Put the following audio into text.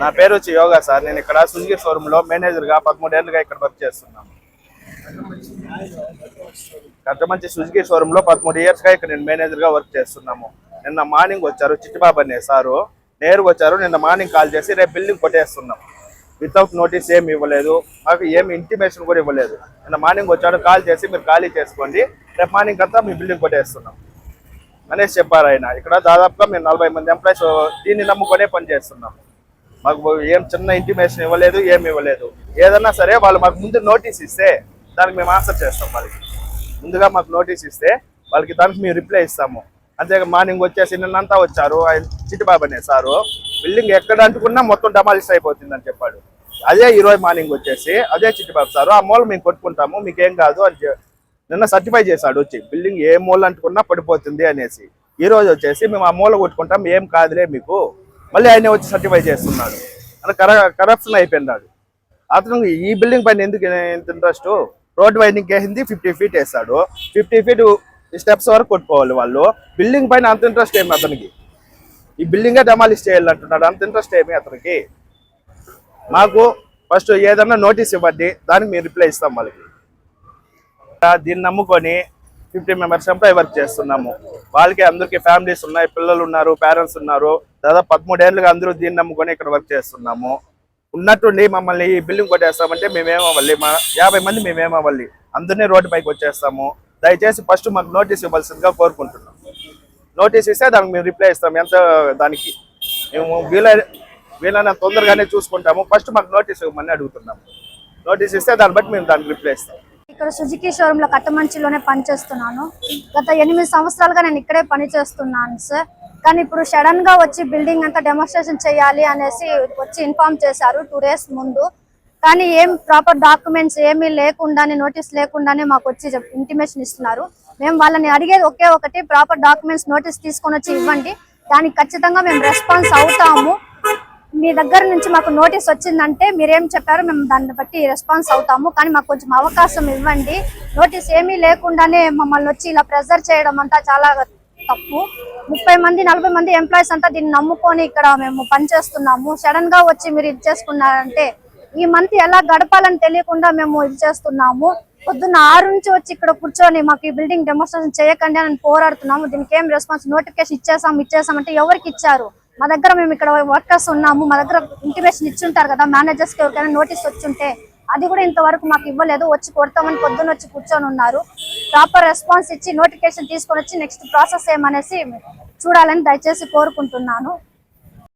నా పేరు వచ్చి యోగా సార్. నేను ఇక్కడ సుజుకి షోరూమ్లో మేనేజర్గా పదమూడేళ్ళుగా ఇక్కడ వర్క్ చేస్తున్నాను. కట్టమంచి సుజుకి షోరూమ్లో పదమూడు ఇయర్స్గా ఇక్కడ నేను మేనేజర్గా వర్క్ చేస్తున్నాము. నిన్న మార్నింగ్ వచ్చారు చిట్టిబాబు అనే సారు. నేరుగా వచ్చారు. నిన్న మార్నింగ్ కాల్ చేసి రేపు బిల్డింగ్ కొట్టేస్తున్నాం. వితౌట్ నోటీస్ ఏమి ఇవ్వలేదు. మాకు ఏమి ఇంటిమేషన్ కూడా ఇవ్వలేదు. నిన్న మార్నింగ్ వచ్చాడు. కాల్ చేసి మీరు ఖాళీ చేసుకోండి. రేపు మార్నింగ్ అంతా మీ బిల్డింగ్ కొట్టేస్తున్నాం. అనేసి చెప్పారు ఆయన. ఇక్కడ దాదాపుగా మేము నలభై మంది ఎంప్లాయీస్ దీన్ని నమ్ముకొనే పని చేస్తున్నాం మాకు ఏం చిన్న ఇంటిమేషన్ ఇవ్వలేదు ఏమి ఇవ్వలేదు. ఏదన్నా సరే వాళ్ళు మాకు ముందు నోటీస్ ఇస్తే దానికి మేము ఆన్సర్ చేస్తాం వాళ్ళకి. ముందుగా మాకు నోటీస్ ఇస్తే వాళ్ళకి దానికి మేము రిప్లై ఇస్తాము. అంతే మార్నింగ్ వచ్చేసి నిన్నంతా వచ్చారు ఆయన చిట్టిబాబు అనే సారు. బిల్డింగ్ ఎక్కడ అంటుకున్నా మొత్తం డమాలిష్ అని చెప్పాడు. అదే ఈరోజు మార్నింగ్ వచ్చేసి అదే చిట్టిబాబు సారు ఆ మూల మేము కొట్టుకుంటాము మీకేం కాదు అని నిన్న సర్టిఫై చేశాడు వచ్చి బిల్డింగ్ ఏ మూల అంటుకున్నా పడిపోతుంది అనేసి. ఈరోజు వచ్చేసి మేము ఆ మూల కొట్టుకుంటాం ఏం కాదులే మీకు. మళ్ళీ ఆయన వచ్చి సర్టిఫై చేస్తున్నాడు. అని కర కరప్షన్ అయిపోయినాడు అతను ఈ బిల్డింగ్ పైన ఎందుకు ఇంత ఇంట్రెస్ట్ రోడ్ వైండింగ్ వేసింది ఫిఫ్టీ ఫీట్ వేస్తాడు. ఫిఫ్టీ ఫీట్ స్టెప్స్ వరకు కొట్టుకోవాలి వాళ్ళు. బిల్డింగ్ పైన అంత ఇంట్రెస్ట్ ఏమి అతనికి? ఈ బిల్డింగే డెమాలిష్ చేయాలంటున్నాడు అంత ఇంట్రెస్ట్ ఏమి అతనికి? మాకు ఫస్ట్ ఏదన్నా నోటీస్ ఇవ్వండి దానికి మేము రిప్లై ఇస్తాం వాళ్ళకి. దీన్ని నమ్ముకొని ఫిఫ్టీ మెంబర్స్ ఎంప్లాయ్ వర్క్ చేస్తున్నాము. వాళ్ళకి అందరికి ఫ్యామిలీస్ ఉన్నాయి పిల్లలు ఉన్నారు పేరెంట్స్ ఉన్నారు. దాదాపు పదమూడేళ్ళుగా అందరూ దీన్ని నమ్ముకొని ఇక్కడ వర్క్ చేస్తున్నాము. ఉన్నట్టుండి మమ్మల్ని ఈ బిల్డింగ్ కొట్టేస్తామంటే మేమేమవ్వాలి? మా యాభై మంది మేమేమవ్వాలి? అందరినీ రోడ్డు పైకి వచ్చేస్తాము. దయచేసి ఫస్ట్ మాకు నోటీస్ ఇవ్వాల్సిందిగా కోరుకుంటున్నాం. నోటీస్ ఇస్తే దానికి మేము రిప్లై ఇస్తాం. ఎంత దానికి? మేము వీలైన వీలైనా తొందరగానే చూసుకుంటాము. ఫస్ట్ మాకు నోటీస్ ఇవ్వమని అడుగుతున్నాము. నోటీస్ ఇస్తే దాన్ని బట్టి మేము దానికి రిప్లై ఇస్తాం. ఇక్కడ సుజుకి షోరూమ్లో కట్టమంచిలోనే పనిచేస్తున్నాను. గత ఎనిమిది సంవత్సరాలుగా నేను ఇక్కడే పని చేస్తున్నాను సార్. కానీ ఇప్పుడు సడన్గా వచ్చి బిల్డింగ్ అంతా డెమోన్స్ట్రేషన్ చేయాలి అనేసి వచ్చి ఇన్ఫార్మ్ చేశారు టూ డేస్ ముందు. కానీ ఏం ప్రాపర్ డాక్యుమెంట్స్ ఏమీ లేకుండానే నోటీస్ లేకుండానే మాకు వచ్చి ఇంటిమేషన్ ఇస్తున్నారు. మేము వాళ్ళని అడిగేది ఒకే ఒకటి ప్రాపర్ డాక్యుమెంట్స్ నోటీస్ తీసుకొని వచ్చి ఇవ్వండి. దానికి ఖచ్చితంగా మేము రెస్పాన్స్ అవుతాము. మీ దగ్గర నుంచి మాకు నోటీస్ వచ్చిందంటే మీరేం చెప్పారో మేము దాన్ని బట్టి రెస్పాన్స్ అవుతాము. కానీ మాకు కొంచెం అవకాశం ఇవ్వండి. నోటీస్ ఏమీ లేకుండానే మమ్మల్ని వచ్చి ఇలా ప్రెజర్ చేయడం అంతా చాలా తప్పు. ముప్పై మంది నలభై మంది ఎంప్లాయీస్ అంతా దీన్ని నమ్ముకొని ఇక్కడ మేము పనిచేస్తున్నాము. సడన్గా వచ్చి మీరు ఇది చేసుకున్నారంటే ఈ మంత్ ఎలా గడపాలని తెలియకుండా మేము ఇది చేస్తున్నాము. పొద్దున్న ఆరు నుంచి వచ్చి ఇక్కడ కూర్చొని మాకు ఈ బిల్డింగ్ డెమోన్స్ట్రేషన్ చేయకండి అని పోరాడుతున్నాము. దీనికి ఏం రెస్పాన్స్ నోటిఫికేషన్ ఇచ్చేసాం ఇచ్చేసాం అంటే ఎవరికి ఇచ్చారు? మా దగ్గర మేము ఇక్కడ వర్కర్స్ ఉన్నాము మా దగ్గర ఇంటిమేషన్ ఇచ్చుంటారు కదా మేనేజర్స్కి ఎవరికైనా నోటీస్ వచ్చింటే అది కూడా ఇంతవరకు మాకు ఇవ్వలేదు వచ్చి కొడతామని పొద్దున్న వచ్చి కూర్చొని ఉన్నారు. ప్రాపర్ రెస్పాన్స్ ఇచ్చి నోటిఫికేషన్ తీసుకొని వచ్చి నెక్స్ట్ ప్రాసెస్ ఏమనేసి చూడాలని దయచేసి కోరుకుంటున్నాను.